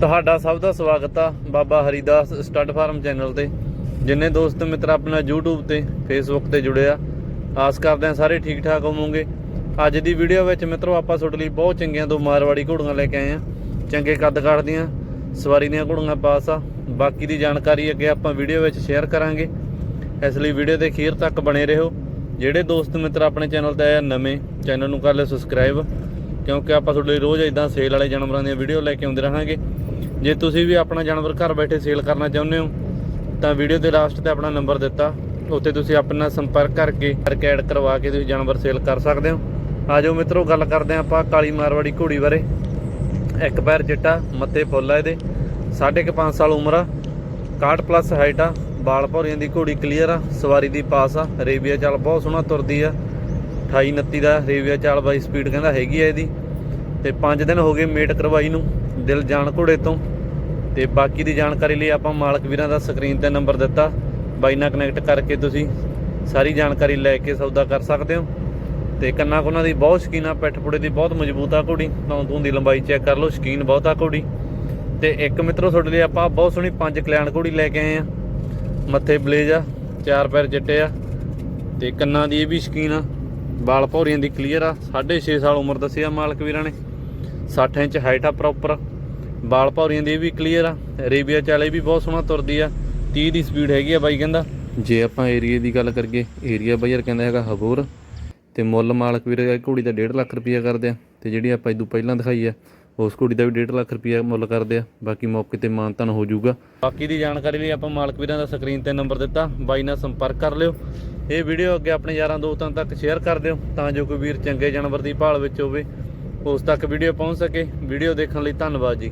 ਤੁਹਾਡਾ ਸਭ ਦਾ ਸਵਾਗਤ ਆ Baba Haridas stud farm channel ਤੇ, ਜਿੰਨੇ ਦੋਸਤ ਮਿੱਤਰ ਆਪਣਾ YouTube ਤੇ, Facebook ਤੇ ਜੁੜੇ ਆ। ਆਸ ਕਰਦੇ ਆ ਸਾਰੇ ਠੀਕ ਠਾਕ ਹੋਵੋਗੇ। ਅੱਜ ਦੀ ਵੀਡੀਓ ਵਿੱਚ ਮਿੱਤਰੋ ਆਪਾਂ ਤੁਹਾਡੇ ਲਈ ਬਹੁਤ ਚੰਗੀਆਂ ਦੋ ਮਾਰਵਾੜੀ ਘੋੜੀਆਂ ਲੈ ਕੇ ਆਏ ਆ। ਚੰਗੇ ਕੱਦ ਕਾਠ ਸਵਾਰੀ ਦੀਆਂ ਘੋੜੀਆਂ ਪਾਸ ਆ। ਬਾਕੀ ਦੀ ਜਾਣਕਾਰੀ ਅੱਗੇ ਆਪਾਂ ਵੀਡੀਓ ਵਿੱਚ ਸ਼ੇਅਰ ਕਰਾਂਗੇ। ਇਸ ਲਈ ਵੀਡੀਓ ਦੇ ਅਖੀਰ ਤੱਕ ਬਣੇ ਰਹੋ। ਜਿਹੜੇ ਦੋਸਤ ਮਿੱਤਰ ਆਪਣੇ ਚੈਨਲ ਤੇ ਆਏ ਆ ਨਵੇਂ, ਚੈਨਲ ਨੂੰ ਕਰ ਲਿਓ ਸਬਸਕ੍ਰਾਈਬ ਕਿਉਂਕਿ ਆਪਾਂ ਤੁਹਾਡੇ ਲਈ ਰੋਜ਼ ਇਦਾਂ ਸੇਲ ਵਾਲੇ ਜਾਨਵਰਾਂ ਦੀਆਂ ਵੀਡੀਓ ਲੈ ਕੇ ਆਉਂਦੇ ਰਹਾਂਗੇ। ਜੇ ਤੁਸੀਂ ਵੀ ਆਪਣਾ ਜਾਨਵਰ ਘਰ ਬੈਠੇ ਸੇਲ ਕਰਨਾ ਚਾਹੁੰਦੇ ਹੋ, ਤਾਂ ਵੀਡੀਓ ਦੇ ਲਾਸਟ ਤੇ ਆਪਣਾ ਨੰਬਰ ਦਿੱਤਾ। ਉੱਥੇ ਤੁਸੀਂ ਆਪਣਾ ਸੰਪਰਕ ਕਰਕੇ ਕਰਕੇ ਐਡ ਕਰਵਾ ਕੇ ਤੁਸੀਂ ਜਾਨਵਰ ਸੇਲ ਕਰ ਸਕਦੇ ਹੋ। ਆਜੋ ਮਿੱਤਰੋ, ਗੱਲ ਕਰਦੇ ਹਾਂ ਆਪਾਂ ਕਾਲੀ ਮਾਰਵਾੜੀ ਘੋੜੀ ਬਾਰੇ। ਇੱਕ ਪੈਰ ਚਿੱਟਾ, ਮੱਥੇ ਫੁੱਲ ਆ ਇਹਦੇ। ਸਾਢੇ ਕੁ ਪੰਜ ਸਾਲ ਉਮਰ ਆ। 61 ਪਲੱਸ ਹਾਈਟ ਆ। ਬਾਲ ਭੌਰੀਆਂ ਦੀ ਘੋੜੀ ਕਲੀਅਰ ਆ। ਸਵਾਰੀ ਦੀ ਪਾਸ ਆ। ਰੇਬੀਆ ਚਾਲ ਬਹੁਤ ਸੋਹਣਾ ਤੁਰਦੀ ਆ। 28 29 ਦਾ ਰੇਵੀਆ ਚਾਲ ਬਾਈ ਸਪੀਡ ਕਹਿੰਦਾ ਹੈਗੀ ਆ ਇਹਦੀ। ਤੇ 5 ਦਿਨ ਹੋ ਗਏ ਮੇਟ ਕਰਵਾਈ ਨੂੰ। ਦਿਲ ਜਾਣ ਘੋੜੇ ਤੋਂ। ਤੇ ਬਾਕੀ ਦੀ ਜਾਣਕਾਰੀ ਲਈ ਆਪਾਂ ਮਾਲਕ ਵੀਰਾਂ ਦਾ ਸਕਰੀਨ ਤੇ ਨੰਬਰ ਦਿੱਤਾ। ਬਾਈ ਨਾਲ ਕਨੈਕਟ ਕਰਕੇ ਤੁਸੀਂ ਸਾਰੀ ਜਾਣਕਾਰੀ ਲੈ ਕੇ ਸੌਦਾ ਕਰ ਸਕਦੇ ਹੋ। ਤੇ ਕੰਨਾ ਕੁੰਨਾ ਦੀ ਬਹੁਤ ਸ਼ਕੀਨ ਆ, ਪਿੱਠ ਪੁੜੇ ਦੀ ਬਹੁਤ ਮਜ਼ਬੂਤ ਆ ਘੋੜੀ। ਤੌਂ ਦੀ ਲੰਬਾਈ ਚੈੱਕ ਕਰ ਲਓ, ਸ਼ਕੀਨ ਬਹੁਤ ਆ ਘੋੜੀ। ਤੇ ਇੱਕ ਮਿੱਤਰੋ, ਤੁਹਾਡੇ ਲਈ ਆਪਾਂ ਬਹੁਤ ਸੋਹਣੀ ਪੰਜ ਕਲਿਆਣ ਘੋੜੀ ਲੈ ਕੇ ਆਏ ਆ। ਮੱਥੇ ਬਲੇਜ ਆ, ਚਾਰ ਪੈਰ ਚਿੱਟੇ ਆ। ਤੇ ਕੰਨਾਂ ਦੀ ਇਹ ਵੀ ਸ਼ਕੀਨ ਆ, ਵਾਲ ਭੌਰੀਆਂ ਦੀ ਕਲੀਅਰ ਆ। 6.5 ਸਾਲ ਉਮਰ ਦੱਸੀ ਆ ਮਾਲਕ ਵੀਰਾਂ ਨੇ। 60 ਇੰਚ ਹਾਈਟ ਆ ਪ੍ਰੋਪਰ ਬਾਲ ਭੌਰੀਆਂ ਦੀ ਵੀ ਕਲੀਅਰ ਆ। ਅਰੇਬੀਆ ਚਾਲੇ ਵੀ ਬਹੁਤ ਸੋਹਣਾ ਤੁਰਦੀ ਆ। 30 ਦੀ ਸਪੀਡ ਹੈਗੀ ਆ ਬਾਈ ਕਹਿੰਦਾ। ਜੇ ਆਪਾਂ ਏਰੀਆ ਦੀ ਗੱਲ ਕਰੀਏ ਏਰੀਆ ਬਾਈ ਯਾਰ ਕਹਿੰਦਾ ਹੈਗਾ ਹਬੂਰ। ਤੇ ਮੁੱਲ ਮਾਲਕ ਵੀਰ ਇਹ ਘੋੜੀ ਦਾ 1.5 ਲੱਖ ਰੁਪਈਆ ਕਰਦੇ ਆ। ਤੇ ਜਿਹੜੀ ਆਪਾਂ ਇਦੋਂ ਪਹਿਲਾਂ ਦਿਖਾਈ ਆ, ਉਸ ਘੋੜੀ ਦਾ ਵੀ 1.5 ਲੱਖ ਰੁਪਈਆ ਮੁੱਲ ਕਰਦੇ ਆ। ਬਾਕੀ ਮੌਕੇ ਤੇ ਮਾਨਤਨ ਹੋ ਜਾਊਗਾ। ਬਾਕੀ ਦੀ ਜਾਣਕਾਰੀ ਲਈ ਆਪਾਂ ਮਾਲਕ ਵੀਰਾਂ ਦਾ ਸਕਰੀਨ ਤੇ ਨੰਬਰ ਦਿੱਤਾ। ਬਾਈ ਨਾਲ ਸੰਪਰਕ ਕਰ ਲਿਓ। ਇਹ ਵੀਡੀਓ ਅੱਗੇ ਆਪਣੇ ਯਾਰਾਂ ਦੋਸਤਾਂ ਤੱਕ ਸ਼ੇਅਰ ਕਰ ਦਿਓ। ਤਾਂ ਜੋ ਕੋਈ ਵੀਰ ਚੰਗੇ ਜਾਨਵਰ ਦੀ ਭਾਲ ਵਿੱਚ ਹੋਵੇ, ਉਸ ਤੱਕ ਵੀਡੀਓ ਪਹੁੰਚ ਸਕੇ। ਵੀਡੀਓ ਦੇਖਣ ਲਈ ਧੰਨਵਾਦ ਜੀ।